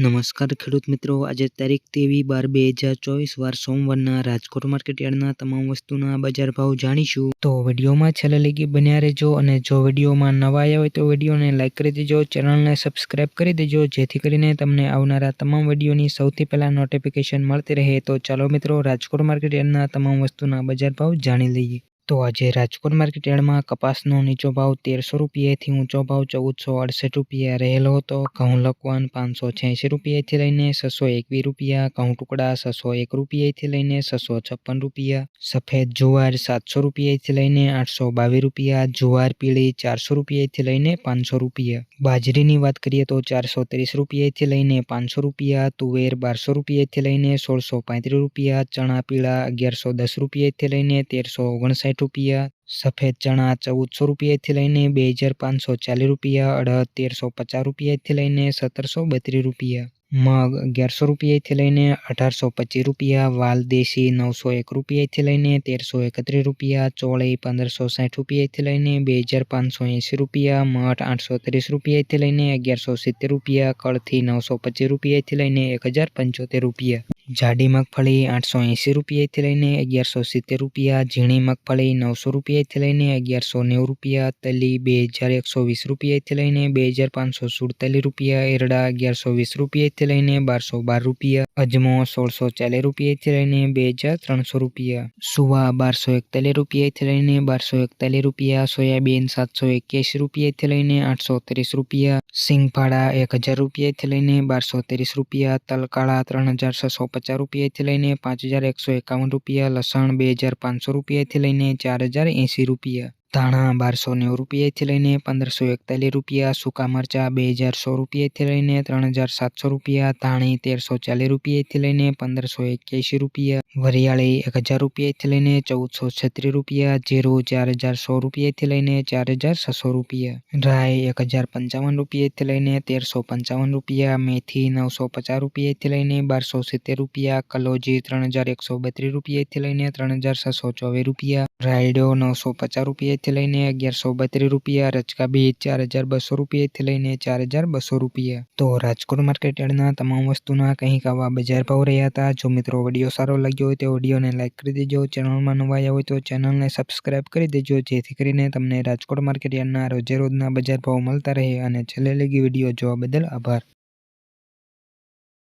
નમસ્કાર ખેડૂત મિત્રો. આજે તારીખ તેવી બાર બે હજાર ચોવીસ, વાર સોમવારના રાજકોટ માર્કેટ યાર્ડના તમામ વસ્તુના બજાર ભાવ જાણીશું. તો વિડીયોમાં છેલ્લે લગી બન્યા રહેજો અને જો વિડીયોમાં નવા આવ્યા હોય તો વિડીયોને લાઇક કરી દેજો, ચેનલને સબસ્ક્રાઇબ કરી દેજો, જેથી કરીને તમને આવનારા તમામ વિડીયોની સૌથી પહેલાં નોટિફિકેશન મળતી રહે. તો ચાલો મિત્રો, રાજકોટ માર્કેટ યાર્ડના તમામ વસ્તુના બજાર ભાવ જાણી લઈએ. તો આજે રાજકોટ માર્કેટ યાર્ડમાં કપાસનો નીચો ભાવ તેરસો રૂપિયાથી ઊંચો ભાવ ચૌદસો અડસઠ રૂપિયા રહેલો હતો. ઘઉં લકવાન પાંચસો છ્યાસી રૂપિયાથી લઈને છસો એકવીસ રૂપિયા, ઘઉં ટુકડા છસો એક રૂપિયાથી લઈને છસો છપ્પન રૂપિયા, સફેદ જુવાર સાતસો રૂપિયાથી લઈને આઠસો બાવીસ રૂપિયા, જુવાર પીળી ચારસો રૂપિયાથી લઈને પાંચસો રૂપિયા. બાજરીની વાત કરીએ તો ચારસો ત્રીસ રૂપિયાથી લઈને પાંચસો રૂપિયા, તુવેર બારસો રૂપિયાથી લઈને સોળસો પાંત્રીસ રૂપિયા, ચણા પીળા અગિયારસો દસ રૂપિયાથી લઈને તેરસો ઓગણસાઠ રૂપિયા, સફેદ ચણા ચૌદસો રૂપિયાથી લઈને બે હજાર પાંચસો ચાલીસ રૂપિયા અડદ તેરસો પચાસ રૂપિયાથી લઈને સત્તરસો બત્રીસ રૂપિયા. મગ અગિયારસો રૂપિયાથી લઈને અઢારસો પચીસ રૂપિયા, વાલ દેશી નવસો એક રૂપિયાથી લઈને તેરસો એકત્રીસ રૂપિયા, ચોળી પંદરસો સાઠ રૂપિયાથી લઈને બે હજાર પાંચસો એંસી રૂપિયા, મઠ આઠસો ત્રીસ રૂપિયાથી લઈને અગિયારસો સિત્તેર રૂપિયા, કળથી નવસો પચીસ રૂપિયાથી લઈને એક હજાર પંચોતેર રૂપિયા. જાડી મગફળી આઠસો એંસી રૂપિયાથી લઈને અગિયારસો સિત્તેર રૂપિયા, ઝીણી મગફળી નવસો રૂપિયાથી લઈને અગિયારસો નેવું રૂપિયા, તલી બે હજાર એકસો વીસ રૂપિયાથી લઈને બે હજાર પાંચસો સુડતાલીસ રૂપિયા, એરડા અગિયારસો વીસ રૂપિયાથી લઈને બારસો બાર રૂપિયા, અજમો સોળસો ચાલીસ રૂપિયાથી લઈને બે હજાર ત્રણસો રૂપિયા, સુવા બારસો એકતાલીસ રૂપિયાથી લઈને બારસો એકતાલીસ રૂપિયા, સોયાબીન સાતસો એક્યાસી રૂપિયાથી લઈને આઠસો ત્રીસ રૂપિયા સિંગફાળા એક હજાર રૂપિયાથી લઈને બારસો ત્રીસ રૂપિયા, તલકાળા ત્રણ હજાર છસો પચાસ રૂપિયાથી લઈને પાંચ હજાર એકસો એકાવન રૂપિયા, લસણ બે હજાર પાંચસો રૂપિયાથી લઈને ચાર હજાર એંસી રૂપિયા. ધાણા બારસો નેવું રૂપિયાથી લઈને પંદરસો એકતાલીસ રૂપિયા, સૂકા મરચાં બે હજાર સો રૂપિયાથી લઈને ત્રણ હજાર સાતસો રૂપિયા, ધાણી તેરસો ચાલીસ રૂપિયાથી લઈને પંદરસો એક્યાસી રૂપિયા, વરિયાળી એક હજાર રૂપિયાથી લઈને ચૌદસો છત્રીસ રૂપિયા, જીરું ચાર હજાર સો રૂપિયાથી લઈને ચાર હજાર છસો રૂપિયા રાય એક હજાર પંચાવન રૂપિયાથી લઈને તેરસો પંચાવન રૂપિયા, મેથી નવસો પચાસ રૂપિયાથી લઈને બારસો સિત્તેર રૂપિયા, કલોજી ત્રણ હજાર એકસો બત્રીસ રૂપિયાથી લઈને ત્રણ હજાર છસો ચોવીસ રૂપિયા, રાયડો નવસો પચાસ રૂપિયાથી લઈને અગિયારસો બત્રીસ રૂપિયા રચકા બીજ ચાર હજાર બસો રૂપિયાથી લઈને ચાર હજાર બસો રૂપિયા. તો રાજકોટ માર્કેટ યાર્ડના તમામ વસ્તુના કંઈક આવા બજાર ભાવ રહ્યા હતા. જો મિત્રો વીડિયો સારો લાગ્યો હોય તો વિડીયોને લાઇક કરી દેજો. ચેનલમાં નવા આવ્યા હોય તો ચેનલને સબસ્ક્રાઇબ કરી દેજો, જેથી કરીને તમને રાજકોટ માર્કેટ યાર્ડના રોજે રોજના બજાર ભાવ મળતા રહે. અને છેલ્લે લગી વીડિયો જોવા બદલ આભાર.